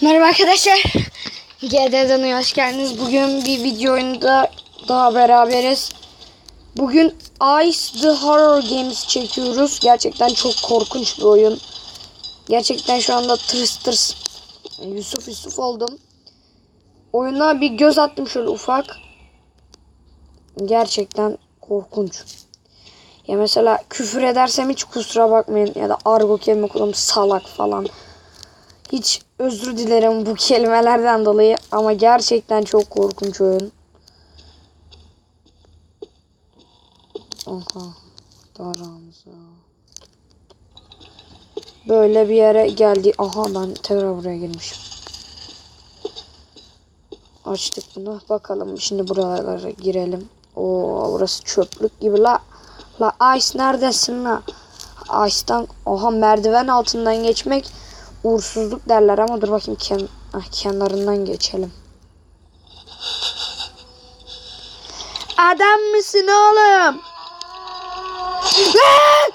Merhaba arkadaşlar. GD'den hoş geldiniz. Bugün bir video oyunda daha beraberiz. Bugün Ice the Horror Games çekiyoruz. Gerçekten çok korkunç bir oyun. Gerçekten şu anda tırs Yusuf Yusuf oldum. Oyuna bir göz attım şöyle ufak. Gerçekten korkunç. Ya mesela küfür edersem hiç kusura bakmayın. Ya da argo kelime kullanım salak falan. Hiç özür dilerim bu kelimelerden dolayı ama gerçekten çok korkunç oyun. Aha. Daramza. Böyle bir yere geldi. Aha ben tekrar buraya girmişim. Açtık bunu. Bakalım şimdi buralara girelim. Oo burası çöplük gibi la. La Ice neredesin la? Ice'dan oha merdiven altından geçmek uğursuzluk derler ama dur bakayım ken ah, kenarından geçelim. Adam mısın oğlum? Lan!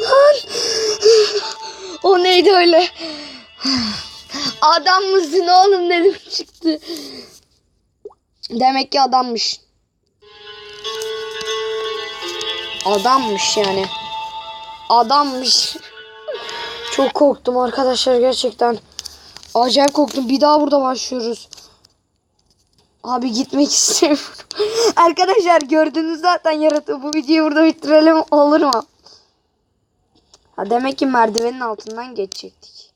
Lan! O neydi öyle? Adam mısın oğlum dedim çıktı. Demek ki adammış. Adammış yani. Adammış. Çok korktum arkadaşlar gerçekten. Acayip korktum. Bir daha burada başlıyoruz. Abi gitmek istemiyorum. arkadaşlar gördünüz zaten yaratığı. Bu videoyu burada bitirelim olur mu? Ha, demek ki merdivenin altından geçecektik.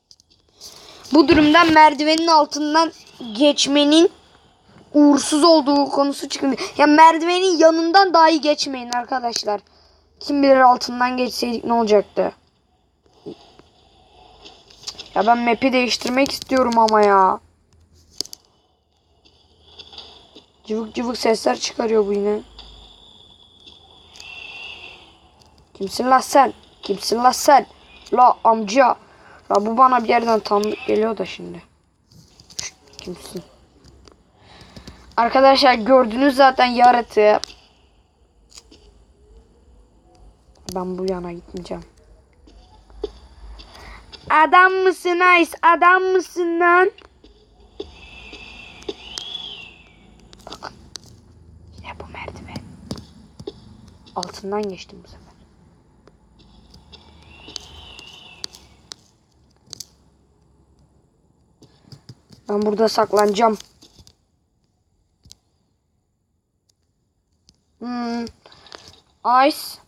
Bu durumda merdivenin altından geçmenin uğursuz olduğu konusu çıkıyor. Ya merdivenin yanından dahi geçmeyin arkadaşlar. Kim bilir altından geçseydik ne olacaktı? Ya ben map'i değiştirmek istiyorum ama ya. Cıvık cıvık sesler çıkarıyor bu yine. Kimsin la sen? Kimsin la sen? La amca. La bu bana bir yerden tanıdık geliyor da şimdi. Kimsin? Arkadaşlar gördünüz zaten yaratığı. Ben bu yana gitmeyeceğim. Adam mısın Ice? Adam mısın lan? Bakın. Yine bu merdiven. Altından geçtim bu sefer. Ben burada saklanacağım. Hmm. Ice.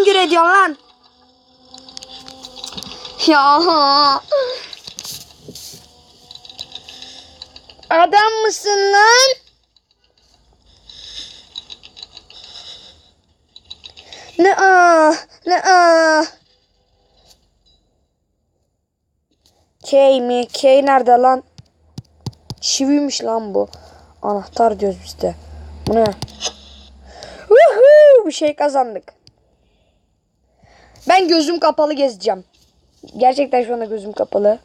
Hüngür ediyorsun lan? Ya. Adam mısın lan? Ne a ne a Key mi? Key nerede lan? Çiviymiş lan bu. Anahtar diyoruz biz de. Bu ne? Woohoo! Bir şey kazandık. Ben gözüm kapalı gezeceğim. Gerçekten şu anda gözüm kapalı.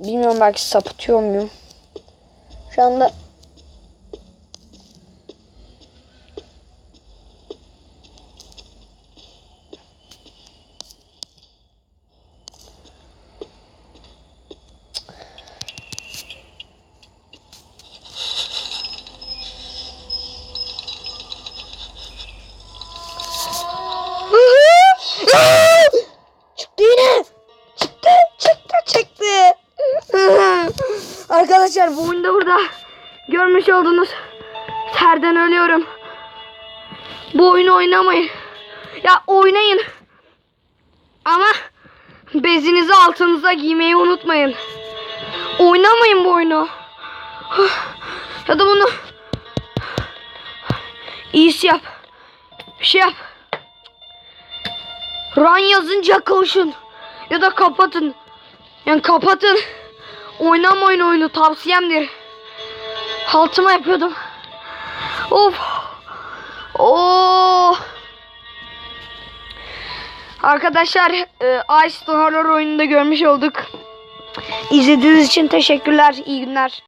Bilmiyorum belki sapıtıyor muyum? Şu anda Arkadaşlar bu oyunda burada görmüş olduğunuz terden ölüyorum. Bu oyunu oynamayın. Ya oynayın. Ama bezinizi altınıza giymeyi unutmayın. Oynamayın bu oyunu. Ya da bunu iyisi yap. Bir şey yap. Run yazınca koşun. Ya da kapatın. Yani kapatın. Oynamayın oyunu tavsiyemdir. Haltıma yapıyordum. Of. Oh. Arkadaşlar e, Ice Horror oyununda görmüş olduk. İzlediğiniz için teşekkürler. İyi günler.